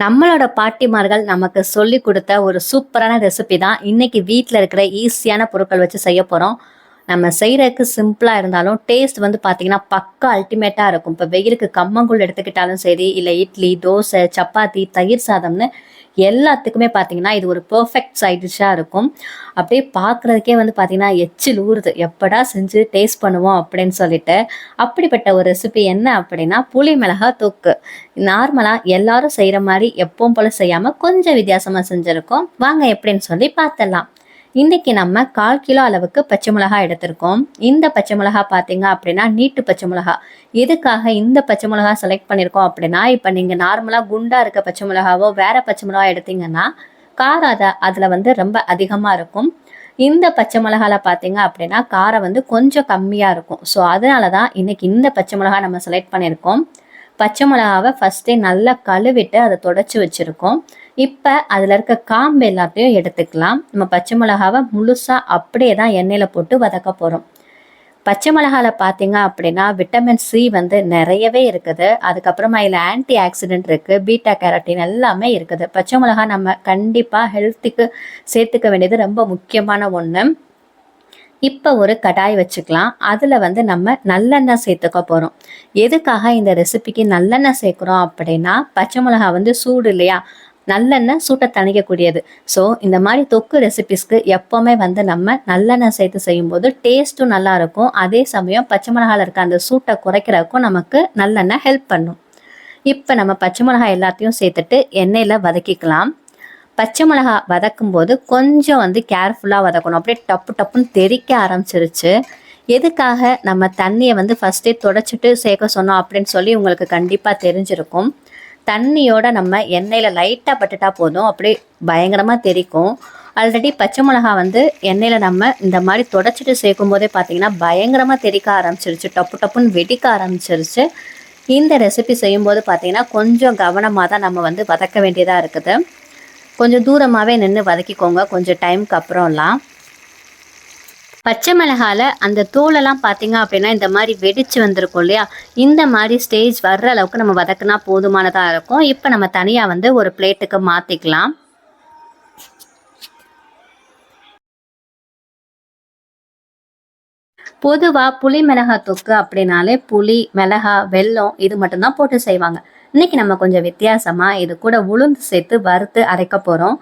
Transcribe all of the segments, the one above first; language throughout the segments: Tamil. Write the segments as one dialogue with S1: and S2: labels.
S1: நம்மளோட பாட்டிமார்கள் நமக்கு சொல்லி கொடுத்த ஒரு சூப்பரான ரெசிபி தான். இன்னைக்கு வீட்டில் இருக்கிற ஈஸியான பொருட்கள் வச்சு செய்ய போகிறோம் நம்ம செய்கிறதுக்கு சிம்பிளாக இருந்தாலும் டேஸ்ட் வந்து பார்த்தீங்கன்னா பக்கா அல்டிமேட்டாக இருக்கும். இப்போ வெயிலுக்கு கம்மங்கூழ் எடுத்துக்கிட்டாலும் சரி இல்லை இட்லி தோசை சப்பாத்தி தயிர் சாதம்னு எல்லாத்துக்குமே பார்த்தீங்கன்னா இது ஒரு பர்ஃபெக்ட் சைட் டிஷ்ஷாக இருக்கும். அப்படியே பார்க்குறதுக்கே வந்து பார்த்தீங்கன்னா எச்சில் ஊறுது. எப்படா செஞ்சு டேஸ்ட் பண்ணுவோம் அப்படின்னு சொல்லிட்டு அப்படிப்பட்ட ஒரு ரெசிபி என்ன அப்படின்னா புளி மிளகா தொக்கு. நார்மலாக எல்லாரும் செய்கிற மாதிரி எப்பவும் போல் செய்யாமல் கொஞ்சம் வித்தியாசமாக செஞ்சுருக்கோம். வாங்க எப்படின்னு சொல்லி பார்த்துடலாம் இன்றைக்கி நம்ம கால் கிலோ அளவுக்கு பச்சை மிளகா எடுத்திருக்கோம். இந்த பச்சை மிளகா பார்த்தீங்க அப்படின்னா நீட்டு பச்சை மிளகா எதுக்காக இந்த பச்சை மிளகா செலக்ட் பண்ணியிருக்கோம் அப்படின்னா இப்போ நீங்கள் நார்மலாக குண்டாக இருக்க பச்சை மிளகாவோ வேறு பச்சை மிளகா எடுத்தீங்கன்னா காரம் அதை அதில் வந்து ரொம்ப அதிகமாக இருக்கும். இந்த பச்சை மிளகாவில் பார்த்தீங்க அப்படின்னா காரம் வந்து கொஞ்சம் கம்மியாக இருக்கும். ஸோ அதனால தான் இன்றைக்கி இந்த பச்சை மிளகா நம்ம செலக்ட் பண்ணியிருக்கோம் பச்சை மிளகாவை ஃபஸ்ட்டே நல்லா கழுவிட்டு அதை தொடச்சி வச்சுருக்கோம். இப்போ அதில் இருக்க காம்பு எல்லாத்தையும் எடுத்துக்கலாம். நம்ம பச்சை மிளகாவை முழுசாக அப்படியே தான் எண்ணெயில் போட்டு வதக்க போகிறோம் பச்சை மிளகாவில் பார்த்தீங்க அப்படின்னா விட்டமின் சி வந்து நிறையவே இருக்குது. அதுக்கப்புறமா இதில் ஆன்டி ஆக்சிடென்ட் இருக்குது பீட்டா கேரட்டின் எல்லாமே இருக்குது. பச்சை மிளகா நம்ம கண்டிப்பாக ஹெல்த்துக்கு சேர்த்துக்க வேண்டியது ரொம்ப முக்கியமான ஒன்று இப்போ ஒரு கடாய் வச்சுக்கலாம். அதில் வந்து நம்ம நல்லெண்ணெய் சேர்த்துக்க போகிறோம் எதுக்காக இந்த ரெசிபிக்கு நல்லெண்ணெய் சேர்க்குறோம் அப்படின்னா பச்சை மிளகா வந்து சூடு இல்லையா? நல்லெண்ணெய் சூட்டை தணிக்கக்கூடியது. ஸோ இந்த மாதிரி தொக்கு ரெசிபிஸ்க்கு எப்போவுமே வந்து நம்ம நல்லெண்ணெய் சேர்த்து செய்யும்போது டேஸ்ட்டும் நல்லாயிருக்கும். அதே சமயம் பச்சை மிளகாவில் இருக்க அந்த சூட்டை குறைக்கிறதுக்கும் நமக்கு நல்லெண்ணெய் ஹெல்ப் பண்ணும். இப்போ நம்ம பச்சை மிளகாய் எல்லாத்தையும் சேர்த்துட்டு எண்ணெயில் வதக்கிக்கலாம். பச்சை மிளகா வதக்கும் போது கொஞ்சம் வந்து கேர்ஃபுல்லாக வதக்கணும். அப்படியே டப்பு டப்புன்னு தெறிக்க ஆரம்பிச்சிருச்சு. எதுக்காக நம்ம தண்ணியை வந்து ஃபஸ்ட்டே தொடச்சிட்டு சேர்க்க சொன்னோம் அப்படின்னு சொல்லி உங்களுக்கு கண்டிப்பாக தெரிஞ்சிருக்கும். தண்ணியோட நம்ம எண்ணெயில் லைட்டாக பட்டுட்டா போதும். அப்படியே பயங்கரமாக தெரிக்கும். ஆல்ரெடி பச்சை மிளகா வந்து எண்ணெயில் நம்ம இந்த மாதிரி தொடச்சிட்டு சேர்க்கும் போதே பார்த்தீங்கன்னா பயங்கரமாக தெறிக்க ஆரம்பிச்சிருச்சு. டப்பு டப்புன்னு வெடிக்க ஆரம்பிச்சிருச்சு. இந்த ரெசிபி செய்யும்போது பார்த்தீங்கன்னா கொஞ்சம் கவனமாக தான் நம்ம வந்து வதக்க வேண்டியதாக இருக்குது. கொஞ்சம் தூரமாகவே நின்று வதக்கிக்கோங்க. கொஞ்சம் டைமுக்கு அப்புறம்லாம். பச்சை மிளகால அந்த தோலெல்லாம் பார்த்தீங்க அப்படின்னா இந்த மாதிரி வெடிச்சு வந்திருக்கும் இல்லையா? இந்த மாதிரி ஸ்டேஜ் வர்ற அளவுக்கு நம்ம வதக்குனா போதுமானதாக இருக்கும். இப்போ நம்ம தனியாக வந்து ஒரு பிளேட்டுக்கு மாற்றிக்கலாம் பொதுவாக புளி மிளகா தொக்கு அப்படின்னாலே புளி மிளகா வெல்லம் இது மட்டும்தான் போட்டு செய்வாங்க. இன்னைக்கு நம்ம கொஞ்சம் வித்தியாசமாக இது கூட உளுந்து சேர்த்து வறுத்து அரைக்க போகிறோம்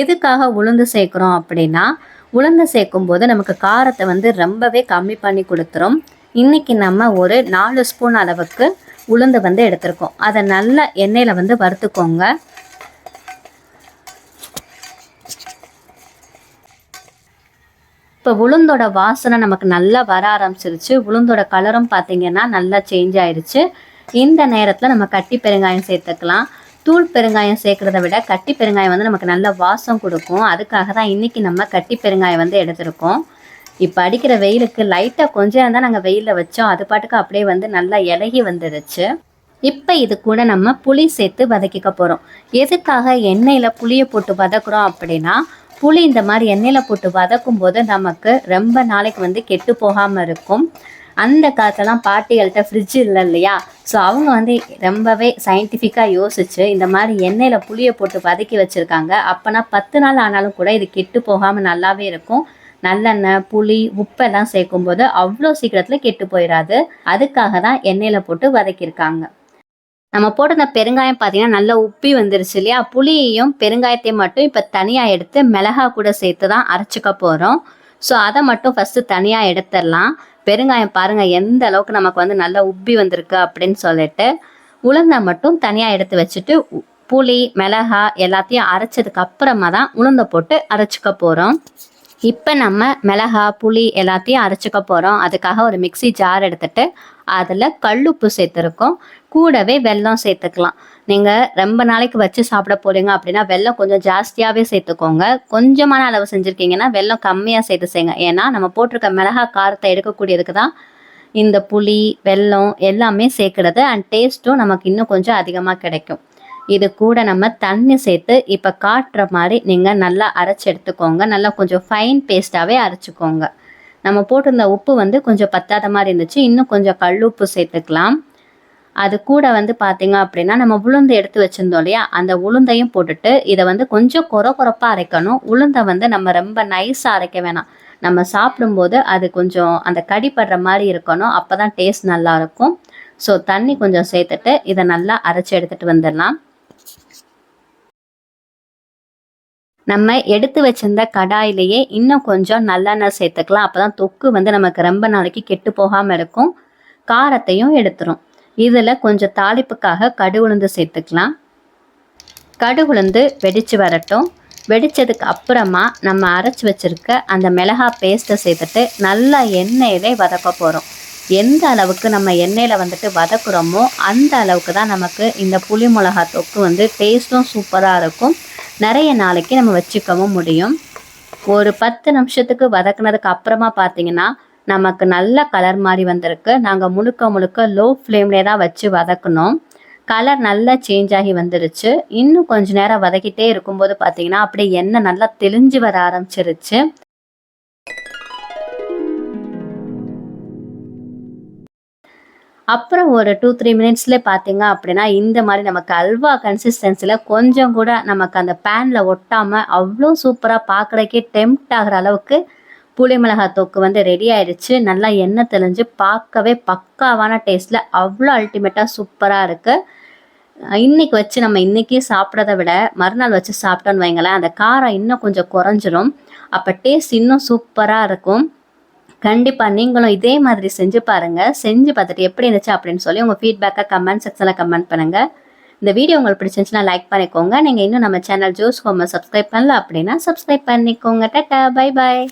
S1: எதுக்காக உளுந்து சேர்க்குறோம் அப்படின்னா உளுந்து சேர்க்கும் போது நமக்கு காரத்தை வந்து ரொம்பவே கம்மி பண்ணி கொடுத்துரும். இன்றைக்கி நம்ம ஒரு நாலு ஸ்பூன் அளவுக்கு உளுந்து வந்து எடுத்திருக்கோம். அதை நல்லா எண்ணெயில் வந்து வறுத்துக்கோங்க. இப்போ உளுந்தோட வாசனை நமக்கு நல்லா வர ஆரம்பிச்சிருச்சு. உளுந்தோட கலரும் பார்த்திங்கன்னா நல்லா சேஞ்ச் ஆயிடுச்சு இந்த நேரத்தில் நம்ம கட்டி பெருங்காயம் சேர்த்துக்கலாம். தூள் பெருங்காயம் சேர்க்குறத விட கட்டி பெருங்காயம் வந்து நமக்கு நல்ல வாசம் கொடுக்கும். அதுக்காக தான் இன்றைக்கி நம்ம கட்டி பெருங்காயம் வந்து எடுத்திருக்கோம். இப்போ அடிக்கிற வெயிலுக்கு லைட்டாக கொஞ்சம் தான் நாங்கள் வெயிலில் வச்சோம். அது பாட்டுக்கு அப்படியே வந்து நல்லா இலகி வந்துடுச்சு இப்போ இது கூட நம்ம புளி சேர்த்து வதக்கிக்க போகிறோம் எதுக்காக எண்ணெயில் புளியை போட்டு வதக்குறோம் அப்படின்னா புளி இந்த மாதிரி எண்ணெயில் போட்டு வதக்கும் போது நமக்கு ரொம்ப நாளைக்கு வந்து கெட்டு போகாமல் இருக்கும். அந்த காலத்துலலாம் பாட்டிகள்கிட்ட ஃப்ரிட்ஜ் இல்லை இல்லையா ஸோ அவங்க வந்து ரொம்பவே சயின்டிஃபிக்காக யோசிச்சு இந்த மாதிரி எண்ணெயில் புளியை போட்டு வதக்கி வச்சுருக்காங்க. அப்போனா பத்து நாள் ஆனாலும் கூட இது கெட்டு போகாமல் நல்லாவே இருக்கும். நல்லெண்ணெய் புளி உப்பெல்லாம் சேர்க்கும்போது அவ்வளோ சீக்கிரத்தில் கெட்டு போயிடாது அதுக்காக தான் எண்ணெயில் போட்டு வதக்கியிருக்காங்க. நம்ம போட்டிருந்த பெருங்காயம் பார்த்தீங்கன்னா நல்லா உப்பி வந்துருச்சு இல்லையா? புளியையும் பெருங்காயத்தையும் மட்டும் இப்போ தனியாக எடுத்து மிளகா கூட சேர்த்து தான் அரைச்சிக்க போகிறோம் ஸோ அதை மட்டும் ஃபஸ்ட்டு தனியாக எடுத்துடலாம். பெருங்காயம் பாருங்கள் எந்த அளவுக்கு நமக்கு வந்து நல்லா உப்பி வந்திருக்கு அப்படின்னு சொல்லிட்டு உளுந்தை மட்டும் தனியாக எடுத்து வச்சுட்டு புளி மிளகா எல்லாத்தையும் அரைச்சதுக்கு அப்புறமா தான் உளுந்தை போட்டு அரைச்சிக்க போகிறோம் இப்போ நம்ம மிளகா புளி எல்லாத்தையும் அரைச்சிக்க போகிறோம் அதுக்காக ஒரு மிக்சி ஜார் எடுத்துட்டு அதில் கல்லுப்பு சேர்த்துருக்கோம். கூடவே வெல்லம் சேர்த்துக்கலாம். நீங்கள் ரொம்ப நாளைக்கு வச்சு சாப்பிட போகிறீங்க அப்படின்னா வெல்லம் கொஞ்சம் ஜாஸ்தியாகவே சேர்த்துக்கோங்க. கொஞ்சமான அளவு செஞ்சுருக்கீங்கன்னா வெல்லம் கம்மியாக சேர்த்து செய்யுங்க ஏன்னா நம்ம போட்டிருக்க மிளகா காரத்தை எடுக்கக்கூடியதுக்கு தான் இந்த புளி வெல்லம் எல்லாமே சேர்க்குறது அண்ட் டேஸ்ட்டும் நமக்கு இன்னும் கொஞ்சம் அதிகமாக கிடைக்கும். இது கூட நம்ம தண்ணி சேர்த்து இப்போ காட்டுற மாதிரி நீங்கள் நல்லா அரைச்சி எடுத்துக்கோங்க. நல்லா கொஞ்சம் ஃபைன் பேஸ்ட்டாகவே அரைச்சிக்கோங்க. நம்ம போட்டிருந்த உப்பு வந்து கொஞ்சம் பத்தாத மாதிரி இருந்துச்சு. இன்னும் கொஞ்சம் கல் உப்பு சேர்த்துக்கலாம். அது கூட வந்து பார்த்தீங்க அப்படின்னா நம்ம உளுந்து எடுத்து வச்சுருந்தோம் இல்லையா? அந்த உளுந்தையும் போட்டுட்டு இதை வந்து கொஞ்சம் குறை குறைப்பாக அரைக்கணும். உளுந்தை வந்து நம்ம ரொம்ப நைஸாக அரைக்க வேணாம். நம்ம சாப்பிடும்போது அது கொஞ்சம் அந்த கடிப்படுற மாதிரி இருக்கணும். அப்போ தான் டேஸ்ட் நல்லாயிருக்கும் ஸோ தண்ணி கொஞ்சம் சேர்த்துட்டு இதை நல்லா அரைச்சி எடுத்துகிட்டு வந்துடலாம். நம்ம எடுத்து வச்சிருந்த கடாயிலேயே இன்னும் கொஞ்சம் நல்லெண்ணெய் சேர்த்துக்கலாம். அப்போ தான் தொக்கு வந்து நமக்கு ரொம்ப நாளைக்கு கெட்டு போகாமல் இருக்கும். காரத்தையும் எடுத்துரும். இதில் கொஞ்சம் தாளிப்புக்காக கடுகுளுந்து சேர்த்துக்கலாம். கடுகுளுந்து வெடித்து வரட்டும். வெடித்ததுக்கு அப்புறமா நம்ம அரைச்சி வச்சுருக்க அந்த மிளகா பேஸ்ட்டை சேர்த்துட்டு நல்லா எண்ணெயிலே வதக்க போகிறோம் எந்த அளவுக்கு நம்ம எண்ணெயில் வந்துட்டு வதக்குறோமோ அந்த அளவுக்கு தான் நமக்கு இந்த புளி மிளகா தொக்கு வந்து டேஸ்ட்டும் சூப்பராக இருக்கும். நிறைய நாளைக்கு நம்ம வச்சுக்கவும் முடியும். ஒரு பத்து நிமிஷத்துக்கு வதக்குனதுக்கு அப்புறமா பார்த்தீங்கன்னா நமக்கு நல்ல கலர் மாதிரி வந்திருக்கு. நாங்கள் முழுக்க முழுக்க லோ ஃப்ளேம்லே தான் வச்சு வதக்கணும் கலர் நல்லா சேஞ்ச் ஆகி வந்துருச்சு. இன்னும் கொஞ்ச நேரம் வதக்கிட்டே இருக்கும்போது பார்த்தீங்கன்னா அப்படியே எண்ணெய் நல்லா தெளிஞ்சு வர ஆரம்பிச்சிருச்சு. அப்புறம் ஒரு டூ த்ரீ மினிட்ஸ்ல பார்த்தீங்க அப்படின்னா இந்த மாதிரி நமக்கு அல்வா கன்சிஸ்டன்சியில் கொஞ்சம் கூட நமக்கு அந்த பேனில் ஒட்டாமல் அவ்வளோ சூப்பராக பார்க்குறக்கே டெம்ட் ஆகிற அளவுக்கு புளி மிளகாய் தொக்கு வந்து ரெடி ஆயிடுச்சு நல்லா எண்ணெய் தெளிஞ்சு பார்க்கவே பக்காவான டேஸ்ட்டில் அவ்வளோ அல்டிமேட்டாக சூப்பராக இருக்குது இன்றைக்கி வச்சு நம்ம இன்றைக்கி சாப்பிட்றத விட மறுநாள் வச்சு சாப்பிட்டோன்னு வைங்களேன் அந்த காரம் இன்னும் கொஞ்சம் குறைஞ்சிரும். அப்போ டேஸ்ட் இன்னும் சூப்பராக இருக்கும். கண்டிப்பாக நீங்களும் இதே மாதிரி செஞ்சு பாருங்கள் செஞ்சு பார்த்துட்டு எப்படி இருந்துச்சு அப்படின்னு சொல்லி உங்கள் ஃபீட்பேக்கை கமெண்ட் செக்ஷனில் கமெண்ட் பண்ணுங்கள் இந்த வீடியோ உங்களுக்கு பிடிச்சிருந்துச்சுன்னா லைக் பண்ணிக்கோங்க. நீங்கள் இன்னும் நம்ம சேனல் ஜூஸ் ஹோமை சப்ஸ்கிரைப் பண்ணல அப்படின்னா சப்ஸ்கிரைப் பண்ணிக்கோங்க. Ta-ta bye bye